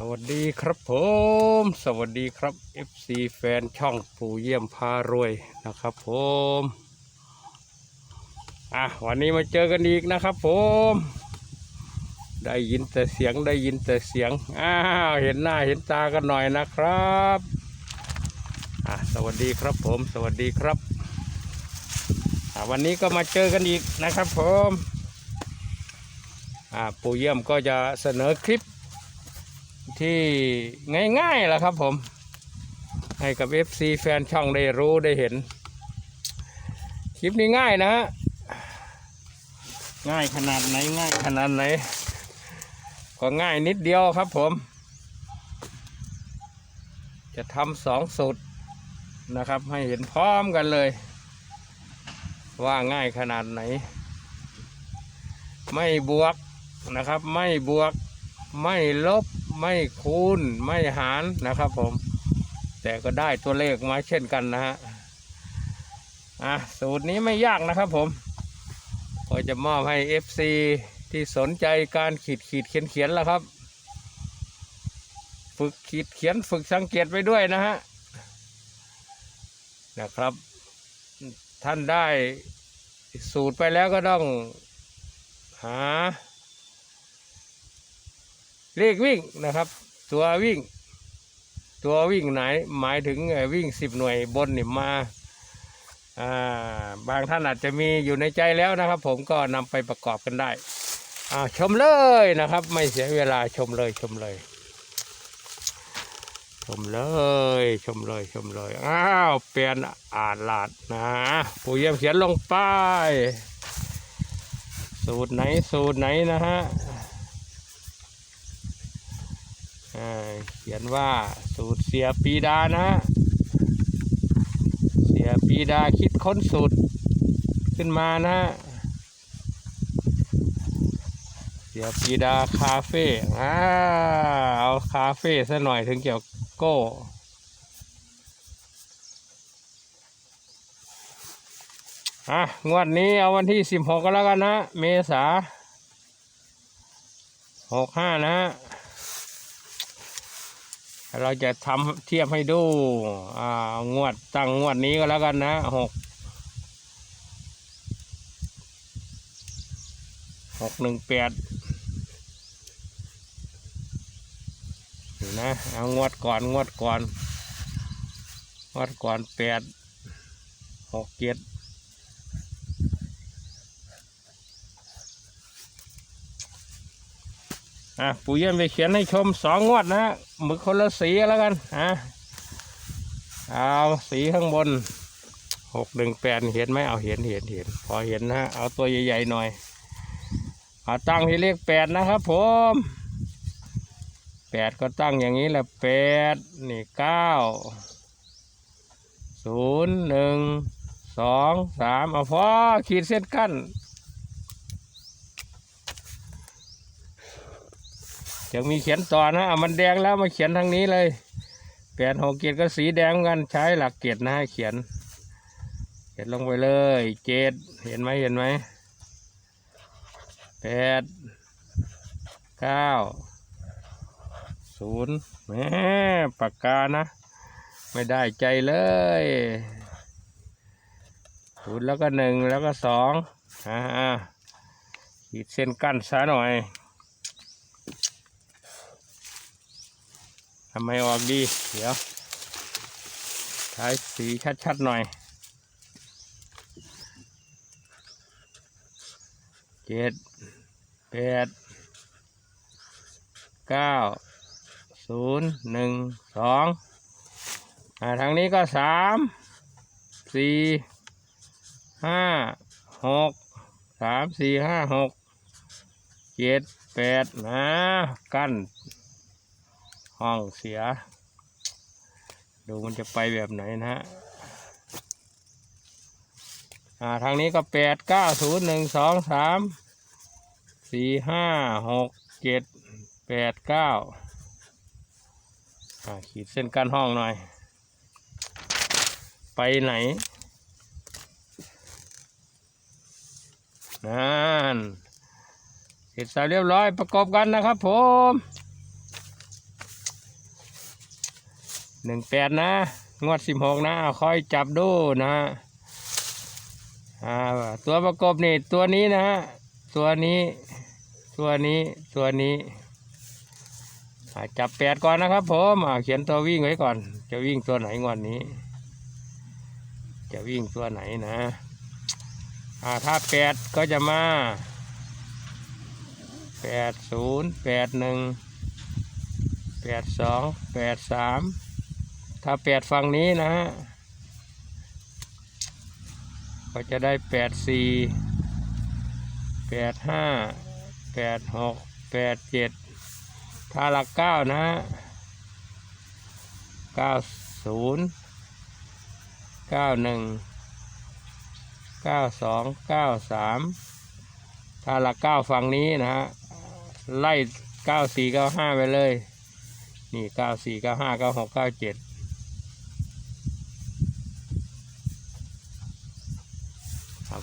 สวัสดีครับผม สวัสดีครับ FC แฟนช่องปู่เยี่ยมพารวยนะครับผมอะวันนี้มาเจอกันอีกนะครับผม ได้ยินแต่เสียงได้ยินแต่เสียงอ้าวเห็นหน้าเห็นตากันหน่อยนะครับอะสวัสดีครับผม สวัสดีครับอะวันนี้ก็มาเจอกันอีกนะครับผมอะปู่เยี่ยมก็จะเสนอคลิป ที่ง่ายๆแหละครับผม ให้กับ FC แฟนช่องได้รู้ได้เห็น คลิปนี้ง่ายนะฮะง่ายขนาดไหนง่ายขนาดไหน ก็ง่ายนิดเดียวครับผม จะทำสองสูตรนะครับ ให้เห็นพร้อมกันเลย ว่าง่ายขนาดไหน ไม่บวกนะครับ ไม่บวกไม่ลบ ไม่คูณไม่หารนะครับผม แต่ก็ได้ตัวเลขมาเช่นกันนะฮะอะสูตรนี้ไม่ยากนะครับผม ก็จะมอบให้ FC ที่สนใจการขีดขีดเขียนเขียนแล้วครับ ฝึกขีดเขียนฝึกสังเกตไปด้วยนะฮะนะครับ ท่านได้สูตรไปแล้วก็ต้องหา เลขวิ่งนะครับ ตัววิ่ง ตัววิ่งไหนหมายถึงวิ่งสิบหน่วยบนนี่มาอ่าบางท่านอาจจะมีอยู่ในใจแล้วนะครับ ผมก็นำไปประกอบกันได้อ่าชมเลยนะครับ ไม่เสียเวลาชมเลยชมเลย ชมเลยชมเลยชมเลยอ้าวเปลี่ยนอ่านลาดนะปู่เยี่ยมเขียนลงไปสูตรไหนสูตรไหนนะฮะ อ่า เขียนว่าสูตรเสียปีดานะ เสียปีดาคิดค้นสูตรขึ้นมานะ เสียปีดาคาเฟ่อ่าเอาคาเฟ่ซะหน่อยถึงเกี่ยวโก้อะงวดนี้เอาวันที่สิบหกก็แล้วกันนะ เมษาหกห้านะฮะ เราจะทำเทียบให้ดูอ่างวดตั้งงวดนี้ก็แล้วกันนะหกหกหนึ่งแปดนะเอางวดก่อนงวดก่อนงวดก่อนแปดหกเจ็ด อะปู่เยี่ยมไปเขียนให้ชมสองงวดนะมือคนละสีแล้วกันอะเอาสีข้างบนหกหนึ่งแปดเห็นไหมเอาเห็นเห็นเห็นพอเห็นนะฮะเอาตัวใหญ่ๆหน่อยเอาตั้งที่เลขแปดนะครับผมแปดก็ตั้งอย่างนี้แหละแปดนี่เก้าศูนย์หนึ่งสองสามเอาพอขีดเส้นกั้น ยังมีเขียนต่อนะอะมันแดงแล้วมาเขียนทางนี้เลยแปดหกเกียรก็สีแดงกันใช้หลักเกียรนะให้เขียน เขียนลงไปเลยเจ็ดเห็นไหมเห็นไหมแปดเก้าศูนย์แหมปากกานะ ไม่ได้ใจเลยศูนย์แล้วก็หนึ่งแล้วก็สองอ่าขีดเส้นกั้นซะหน่อย ทำไมออกดี เดี๋ยวใช้สีชัดๆหน่อย เจ็ดแปดเก้าศูนย์หนึ่งสองอ่าทางนี้ก็สามสี่ห้าหกสามสี่ห้าหกเจ็ดแปดนะกั้น ห้องเสีย ดูมันจะไปแบบไหนนะฮะอ่าทางนี้ก็แปดเก้าศูนย์หนึ่งสองสามสี่ห้าหกเจ็ดแปดเก้าอ่าขีดเส้นกั้นห้องหน่อย ไปไหนนั่นเสร็จสายเรียบร้อยประกอบกันนะครับผม หนึ่งแปดนะ งวดสิบหกนะเอาคอยจับดูนะฮะตัวประกบนี่ตัวนี้นะฮะตัวนี้ ตัวนี้ตัวนี้จับแปดก่อนนะครับผมเขียนตัววิ่งไว้ก่อน จะวิ่งตัวไหนงวดนี้ จะวิ่งตัวไหนนะถ้าแปดก็จะมาแปดศูนย์แปดหนึ่งแปดสองแปดสาม ถ้าแปดฝั่งนี้นะฮะก็จะได้แปดสี่แปดห้าแปดหกแปดเจ็ดถ้าหลักเก้านะฮะเก้าศูนย์เก้าหนึ่งเก้าสองเก้าสามถ้าหลักเก้าฝั่งนี้นะฮะไล่เก้าสี่เก้าห้าไปเลยนี่เก้าสี่เก้าห้าเก้าหกเก้าเจ็ด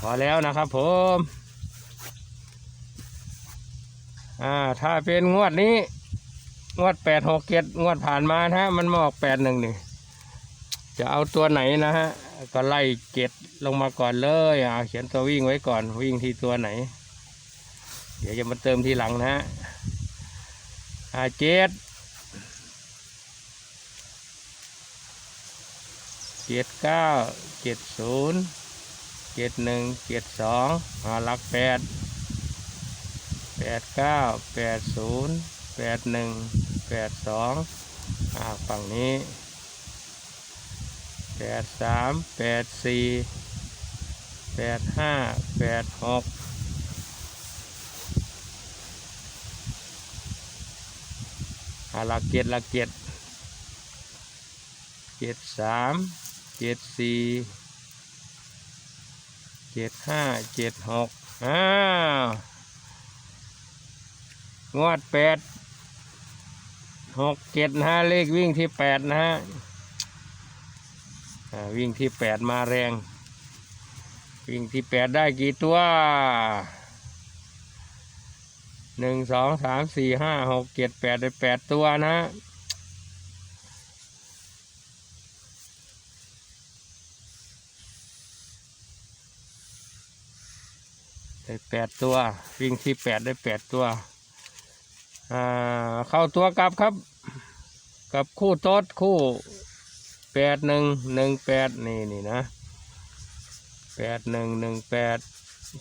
พอแล้วนะครับผมอ่าถ้าเป็นงวดนี้ งวดแปดหกเจ็ดงวดผ่านมานะฮะมันมาออกแปดหนึ่งนี่จะเอาตัวไหนนะฮะ ก็ไล่เจ็ดลงมาก่อนเลยอ่าเขียนตัววิ่งไว้ก่อนวิ่งที่ตัวไหน เดี๋ยวจะมาเติมทีหลังนะฮะอ่าเจ็ดเจ็ดเก้าเจ็ดศูนย์ เจ็ดหนึ่งเจ็ดสองอ่าหลักแปดแปดเก้าแปดศูนย์แปดหนึ่งแปดสองอ่าฝั่งนี้แปดสามแปดสี่แปดห้าแปดหกหาหลักเจ็ดหลักเจ็ดเจ็ดสามเจ็ดสี่ เจ็ดห้าเจ็ดหกอ้าวงวดแปดหกเจ็ดนะเลขวิ่งที่แปดนะฮะวิ่งที่แปดมาแรง วิ่งที่แปดได้กี่ตัวหนึ่งสองสามสี่ห้าหกเจ็ดแปดได้แปดตัวนะ ได้แปดตัว วิ่งที่แปดได้แปดตัวเข้าตัวกลับครับ กับคู่โต๊ดคู่แปดหนึ่งหนึ่งแปดนี่นี่นะแปดหนึ่งหนึ่งแปด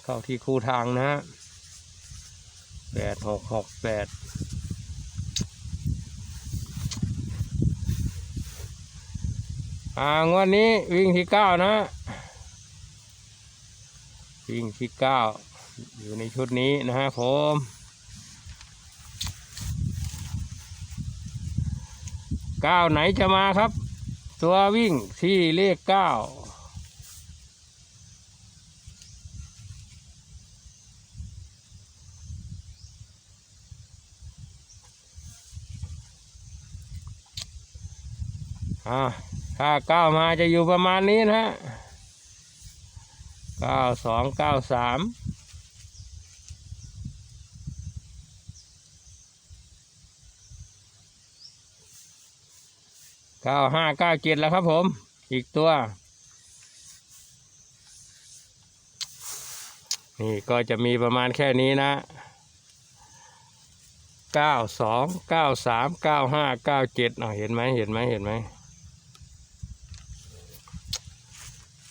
เข้าที่คู่ทางนะแปดหกหกแปดอ่างวดนี้วิ่งที่เก้านะ วิ่งที่เก้า อยู่ในชุดนี้นะฮะผมเก้าไหนจะมาครับ ตัววิ่งที่เลขเก้าอ่าถ้าเก้ามาจะอยู่ประมาณนี้นะฮะเก้าสองเก้าสาม เก้าห้าเก้าเจ็ดแล้วครับผม อีกตัว นี่ก็จะมีประมาณแค่นี้นะเก้าสองเก้าสามเก้าห้าเก้าเจ็ดเห็นไหมเห็นไหมเห็นไหม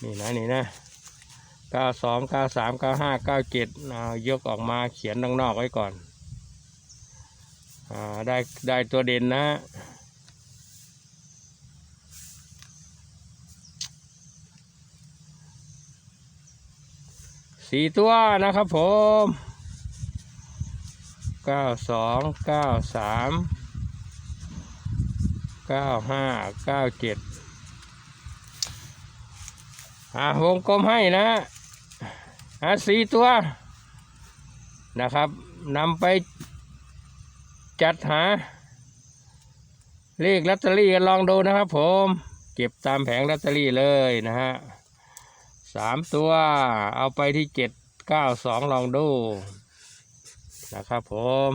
นี่นะนี่นะเก้าสองเก้าสามเก้าห้าเก้าเจ็ดเอายกออกมาเขียนด้านนอกไว้ก่อนอ่าได้ได้ตัวเด่นนะ สี่ตัวนะครับผมเก้าสองเก้าสามเก้าห้าเก้าเจ็ดอ่าวงกลมให้นะอะสี่ตัวนะครับนำไปจัดหา เลขลอตเตอรี่กันลองดูนะครับผม เก็บตามแผงลอตเตอรี่เลยนะฮะ สามตัวเอาไปที่เจ็ดเก้าสองลองดูนะครับผม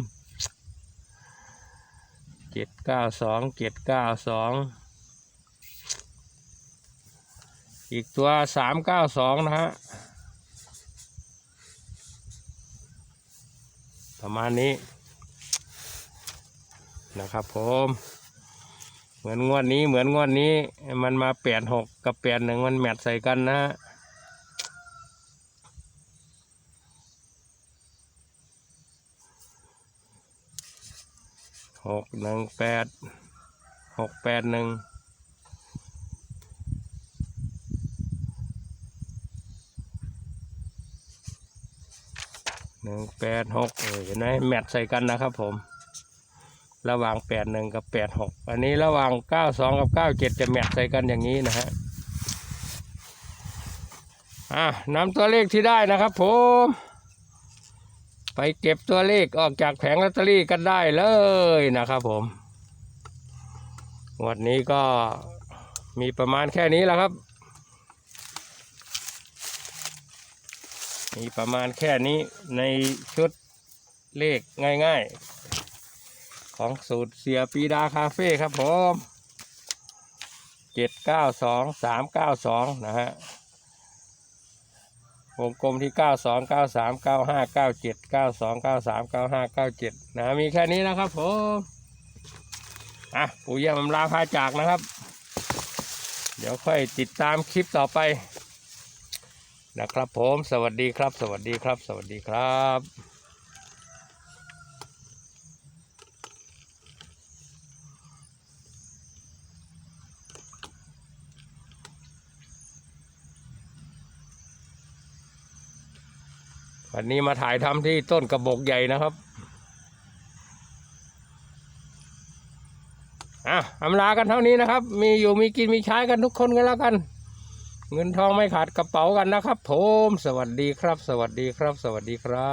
เจ็ดเก้าสองเจ็ดเก้าสองอีกตัวสามเก้าสองนะฮะประมาณนี้นะครับผมเหมือนงวดนี้เหมือนงวดนี้มันมาแปดหกกับแปดหนึ่งมันแมทใส่กันนะฮะ หกหนึ่งแปดหกแปดหนึ่งหนึ่งแปดหกเห็นไหมแมทใส่กันนะครับผม ระหว่างแปดหนึ่งกับแปดหกอันนี้ระหว่างเก้าสองกับเก้าเจ็ดจะแมทใส่กันอย่างนี้นะฮะอะนำตัวเลขที่ได้นะครับผม ไปเก็บตัวเลขออกจากแผงลอตเตอรี่กันได้เลยนะครับผมวันนี้ก็มีประมาณแค่นี้แหละครับ มีประมาณแค่นี้ในชุดเลขง่ายๆ ของสูตรเสียปีดาคาเฟ่ครับผมเจ็ดเก้าสองสามเก้าสองนะฮะ วงกลมที่ 92 93 95 97 92 93 95 97 นะมีแค่นี้นะครับผมอะปู่ย่ามอำลาพาจากนะครับ เดี๋ยวค่อยติดตามคลิปต่อไปนะครับผม สวัสดีครับ สวัสดีครับ สวัสดีครับ วันนี้มาถ่ายทำที่ต้นกระบอกใหญ่นะครับอะอำลากันเท่านี้นะครับ มีอยู่มีกินมีใช้กันทุกคนกันแล้วกัน เงินทองไม่ขาดกระเป๋ากันนะครับผมสวัสดีครับ สวัสดีครับ สวัสดีครับ